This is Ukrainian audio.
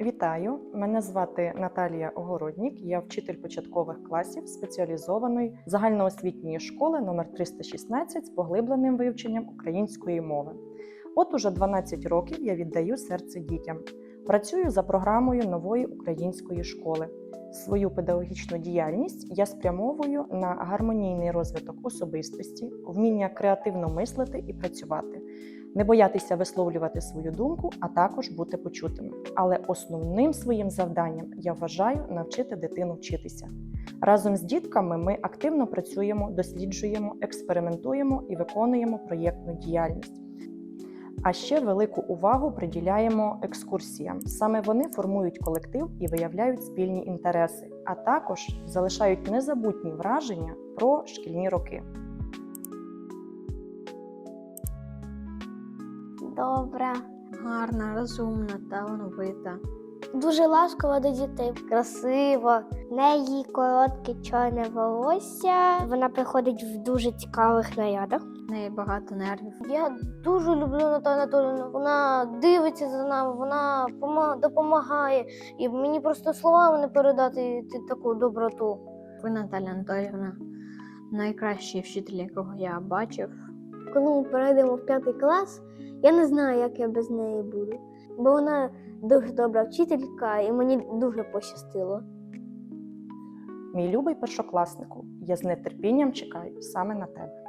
Вітаю! Мене звати Наталія Огороднік. Я вчитель початкових класів спеціалізованої загальноосвітньої школи номер 316 з поглибленим вивченням української мови. От уже 12 років я віддаю серце дітям. Працюю за програмою нової української школи. Свою педагогічну діяльність я спрямовую на гармонійний розвиток особистості, вміння креативно мислити і працювати, не боятися висловлювати свою думку, а також бути почутими. Але основним своїм завданням я вважаю навчити дитину вчитися. Разом з дітками ми активно працюємо, досліджуємо, експериментуємо і виконуємо проєктну діяльність. А ще велику увагу приділяємо екскурсіям. Саме вони формують колектив і виявляють спільні інтереси, а також залишають незабутні враження про шкільні роки. Добра, Гарна, розумна, талановита. дуже ласкова до дітей, красива. В неї коротке чорне волосся. Вона приходить в дуже цікавих нарядах. В неї багато нервів. Я дуже люблю Наталю Анатолійовну. Вона дивиться за нами, вона допомагає. І мені просто словами не передати ти- таку доброту. Ви, Наталя Анатоліївна, найкращий вчитель, якого я бачив. Коли ми перейдемо в п'ятий клас, я не знаю, як я без неї буду. Бо вона дуже добра вчителька, і мені дуже пощастило. Мій любий першокласнику, я з нетерпінням чекаю саме на тебе.